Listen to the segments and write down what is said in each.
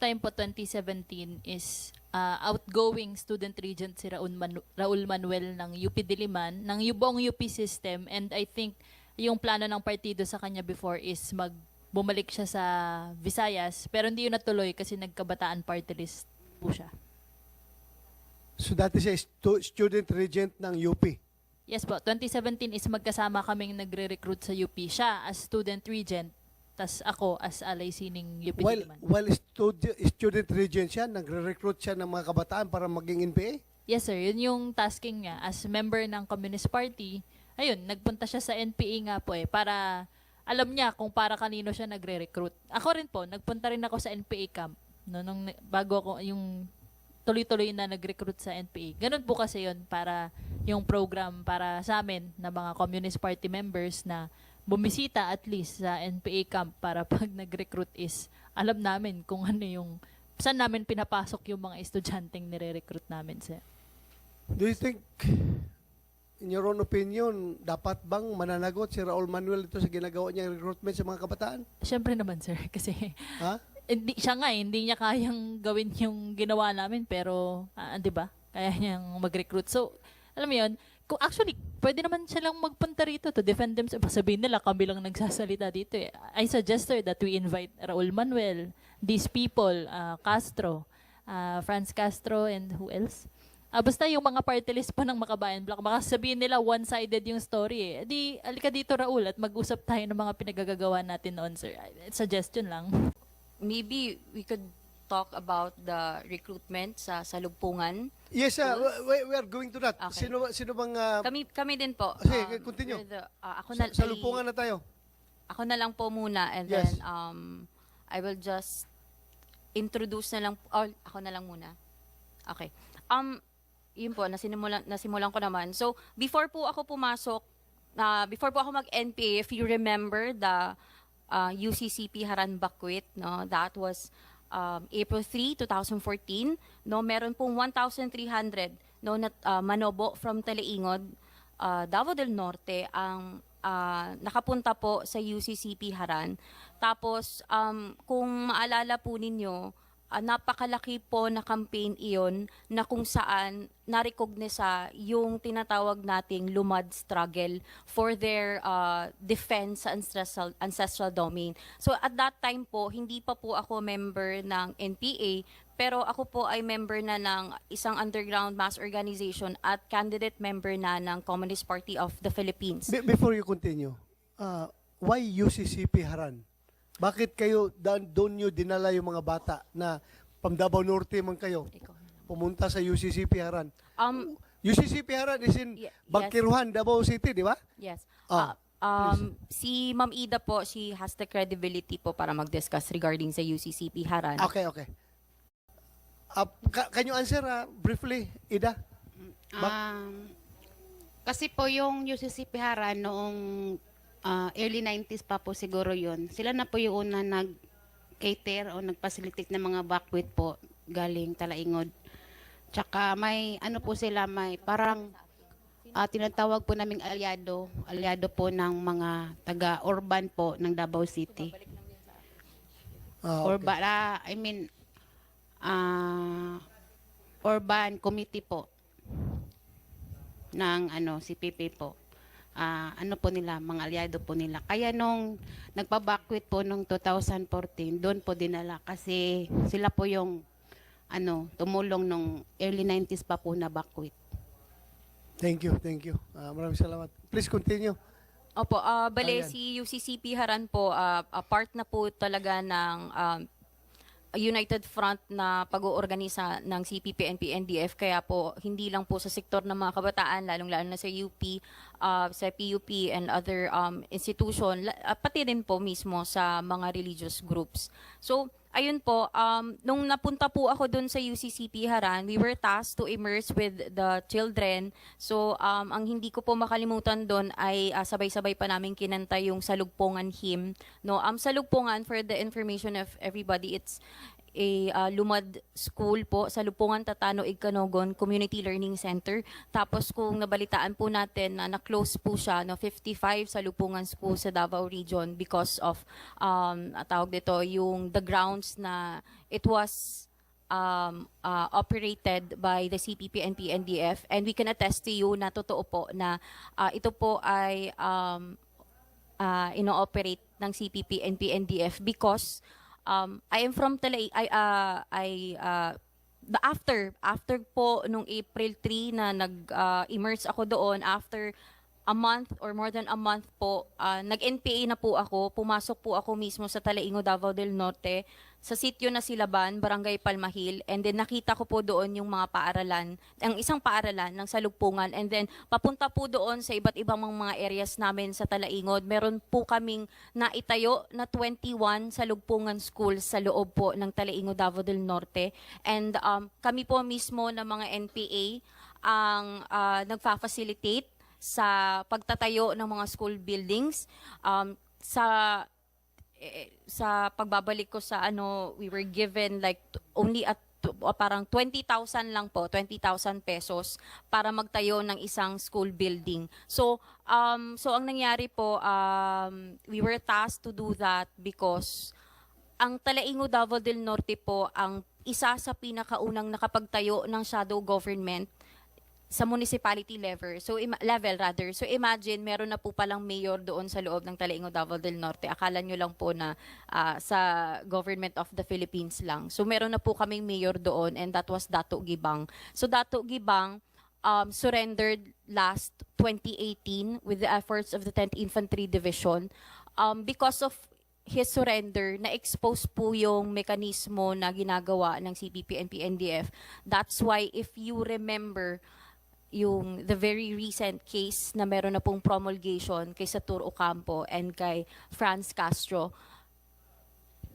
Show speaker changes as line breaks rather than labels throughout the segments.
time po 2017 is uh, outgoing student regent si Raul, Manu- Raul Manuel ng UP Diliman, ng yu- buong UP system and I think yung plano ng partido sa kanya before is mag bumalik siya sa Visayas pero hindi yun natuloy kasi nagkabataan party list po siya.
So dati siya stu- student regent ng UP.
Yes po, 2017 is magkasama kaming nagre-recruit sa UP. Siya as student regent, tas ako as alay sining UP
While,
Diliman.
while studi- student regent siya, nagre-recruit siya ng mga kabataan para maging NPA?
Yes sir, yun yung tasking niya as member ng Communist Party. Ayun, nagpunta siya sa NPA nga po eh para alam niya kung para kanino siya nagre-recruit. Ako rin po, nagpunta rin ako sa NPA camp no, nung bago ako yung tuloy-tuloy na nag-recruit sa NPA. Ganun po kasi yun para yung program para sa amin na mga Communist Party members na bumisita at least sa NPA camp para pag nag-recruit is alam namin kung ano yung saan namin pinapasok yung mga estudyanteng nire-recruit namin sir.
Do you think, in your own opinion, dapat bang mananagot si Raul Manuel ito sa ginagawa niyang recruitment sa mga kabataan?
Siyempre naman sir kasi
Ha?
hindi siya nga eh, hindi niya kayang gawin yung ginawa namin pero ah, 'di ba? Kaya niyang mag-recruit. So, alam mo 'yon, kung actually pwede naman siya lang magpunta rito to defend themselves. Sabihin nila kami lang nagsasalita dito eh. I suggest sir that we invite Raul Manuel, these people, ah, Castro, ah, Franz Castro and who else? Ah, basta yung mga party list po ng Makabayan Block, baka sabihin nila one-sided yung story eh. Di, alika dito Raul at mag-usap tayo ng mga pinagagagawa natin noon, sir. Suggestion lang.
maybe we could talk about the recruitment sa salugpungan.
Yes, uh, we, we are going to that.
Okay.
Sino, sino bang, uh,
Kami kami din po.
Sige, continue.
we're the- ah, ako na
sa lupungan na tayo?
Ako na lang po muna and
Yes.
then um I will just introduce na lang or ako na lang muna. Okay. Um yun po nasimulan nasimulan ko naman. So before po ako pumasok na before po ako mag-NPA if you remember the uh, UCCP Haran Bakwit no that was um, April 3, 2014 no meron pong 1,300 no na uh, manobo from Teleingod uh, Davao del Norte ang ah, nakapunta po sa UCCP Haran. Tapos, um, kung maalala po ninyo, ah, napakalaki po na campaign iyon na kung saan narecognisa yung tinatawag nating lumad struggle for their ah, defense sa ancestral, ancestral domain. So at that time po, hindi pa po ako member ng NPA, pero ako po ay member na ng isang underground mass organization at candidate member na ng Communist Party of the Philippines.
Be- before you continue, uh, why UCCP Haran? Bakit kayo, doon, doon nyo dinala yung mga bata na from Davao Norte man kayo,
Ikaw
pumunta sa UCCP Haran?
Um,
UCCP Haran is in
Ye- yes.
Bangkiruhan, Davao City, di ba?
yes.
Ah,
Ah, um, si Ma'am Ida po, she has the credibility po para mag-discuss regarding sa UCCP Haran.
Okay, okay. Uh, ca- can you answer uh, briefly, Ida? Bak-
Um, kasi po yung UCCP Haran noong ah, early 90s pa po siguro yun. Sila na po yung una nag-cater o nag-facilitate ng mga bakwit po galing Talaingod. Tsaka may ano po sila, may parang ah, tinatawag po naming aliado, aliado po ng mga taga-urban po ng Davao City.
Ah, okay.
ba, ah, I mean, ah, urban committee po ng ano, CPP po. Ah, ano po nila, mga aliado po nila. Kaya nung nagpa-backwit po nung 2014, doon po dinala kasi sila po yung ano, tumulong nung early 90s pa po na backwit.
Thank you, thank you. Ah, maraming salamat. Please continue.
Opo, ah bale
Ayan.
si UCCP Haran po, ah, ah, part na po talaga ng um, United Front na pag-oorganisa ng CPP, NP, NDF. Kaya po, hindi lang po sa sektor ng mga kabataan, lalong-lalo na sa UP, ah, sa PUP and other um, institution, ah, pati din po mismo sa mga religious groups. So, ayun po, um, nung napunta po ako dun sa UCCP Haran, we were tasked to immerse with the children. So, um, ang hindi ko po makalimutan dun ay ah, sabay-sabay pa namin kinanta yung Salugpongan hymn. No, um, Salugpongan, for the information of everybody, it's a uh, Lumad School po sa Lupungan Tatano Igcanogon Community Learning Center. Tapos kung nabalitaan po natin na na-close po siya no 55 sa Lupungan School sa Davao Region because of um tawag dito yung the grounds na it was um, uh, operated by the CPP and PNDF and we can attest to you na totoo po na uh, ito po ay um, uh, ino-operate ng CPP and PNDF because um, I am from Tala I uh, I uh, the after after po nung April 3 na nag-immerse ako doon after a month or more than a month po, uh, nag-NPA na po ako. Pumasok po ako mismo sa Talaingo, Davao del Norte, sa sityo na Silaban, Barangay Palmahil. And then nakita ko po doon yung mga paaralan, ang isang paaralan ng Salugpungan. And then papunta po doon sa iba't ibang mga areas namin sa Talaingod. Meron po kaming naitayo na 21 Salugpungan schools sa loob po ng Talaingo, Davao del Norte. And um, kami po mismo ng mga NPA ang uh, nagfa-facilitate sa pagtatayo ng mga school buildings um, sa eh, sa pagbabalik ko sa ano we were given like only at uh, parang 20,000 lang po 20,000 pesos para magtayo ng isang school building. So um so ang nangyari po um we were tasked to do that because ang Talaingo Davao del Norte po ang isa sa pinakaunang nakapagtayo ng shadow government sa municipality level. So ima- level rather. So imagine meron na po palang mayor doon sa loob ng Talaingo Davao del Norte. Akala nyo lang po na ah, sa government of the Philippines lang. So meron na po kaming mayor doon and that was Dato Gibang. So Dato Gibang um, surrendered last 2018 with the efforts of the 10th Infantry Division um, because of his surrender, na-expose po yung mekanismo na ginagawa ng CPP and PNDF. That's why if you remember, yung the very recent case na meron na pong promulgation kay Satur Ocampo and kay Franz Castro,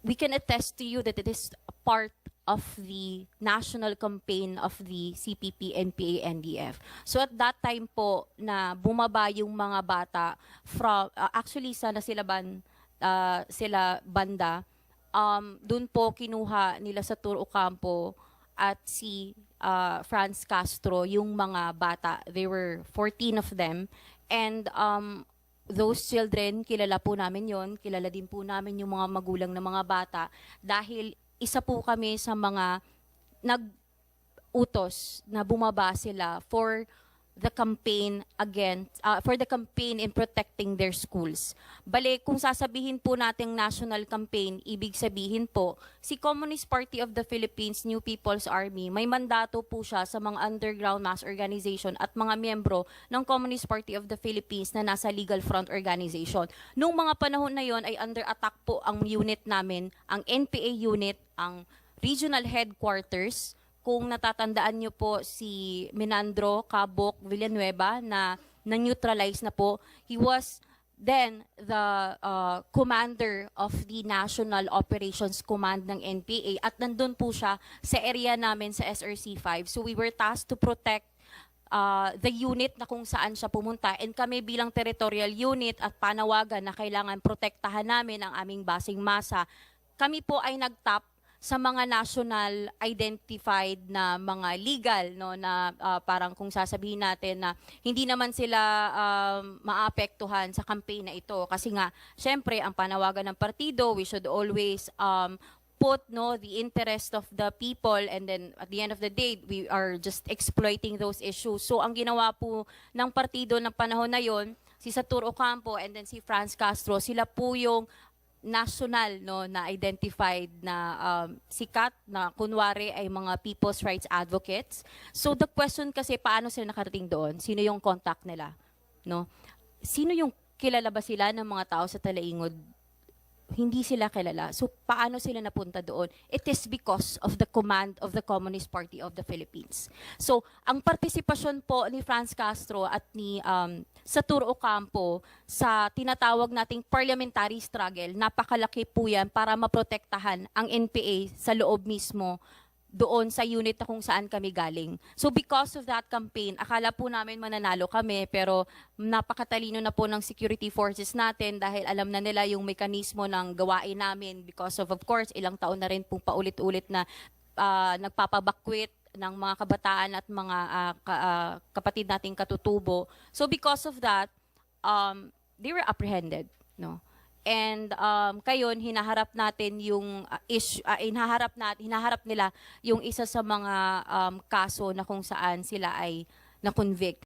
we can attest to you that it is part of the national campaign of the CPP, NPA, NDF. So at that time po na bumaba yung mga bata from uh, actually sa nasilaban uh, sila banda um doon po kinuha nila sa Tour Ocampo at si uh, Franz Castro yung mga bata. There were 14 of them. And um those children, kilala po namin yon, kilala din po namin yung mga magulang ng mga bata. Dahil isa po kami sa mga nag-utos na bumaba sila for the campaign against uh, for the campaign in protecting their schools. Bale, kung sasabihin po nating national campaign, ibig sabihin po, si Communist Party of the Philippines New People's Army, may mandato po siya sa mga underground mass organization at mga miyembro ng Communist Party of the Philippines na nasa legal front organization. Noong mga panahon na yon ay under attack po ang unit namin, ang NPA unit, ang regional headquarters, kung natatandaan nyo po si Minandro Cabok Villanueva na na-neutralize na po, he was then the uh, commander of the National Operations Command ng NPA at nandun po siya sa area namin sa SRC-5. So we were tasked to protect uh, the unit na kung saan siya pumunta and kami bilang territorial unit at panawagan na kailangan protektahan namin ang aming basing masa, kami po ay nagtap sa mga national identified na mga legal no na uh, parang kung sasabihin natin na hindi naman sila um, maapektuhan sa campaign na ito. Kasi nga syempre ang panawagan ng partido we should always um, put no the interest of the people and then at the end of the day we are just exploiting those issues. So ang ginawa po ng partido ng panahon na yon si Satur Ocampo and then si Franz Castro sila po yung national no na identified na um, sikat na kunwari ay mga people's rights advocates. So the question kasi paano sila nakarating doon? Sino yung contact nila? No? Sino yung kilala ba sila ng mga tao sa Talaingod? Hindi sila kilala. So paano sila napunta doon? It is because of the command of the Communist Party of the Philippines. So ang partisipasyon po ni Franz Castro at ni um, Satur Ocampo sa tinatawag nating parliamentary struggle, napakalaki po yan para maprotektahan ang NPA sa loob mismo doon sa unit na kung saan kami galing. So because of that campaign, akala po namin mananalo kami pero napakatalino na po ng security forces natin dahil alam na nila yung mekanismo ng gawain namin because of of course ilang taon na rin pong paulit-ulit na ah, nagpapabakwit ng mga kabataan at mga ah, ka- ah, kapatid nating katutubo. So because of that, um, they were apprehended, no? And um, kayon hinaharap natin yung uh, issue, uh, hinaharap natin, hinaharap nila yung isa sa mga um, kaso na kung saan sila ay na-convict.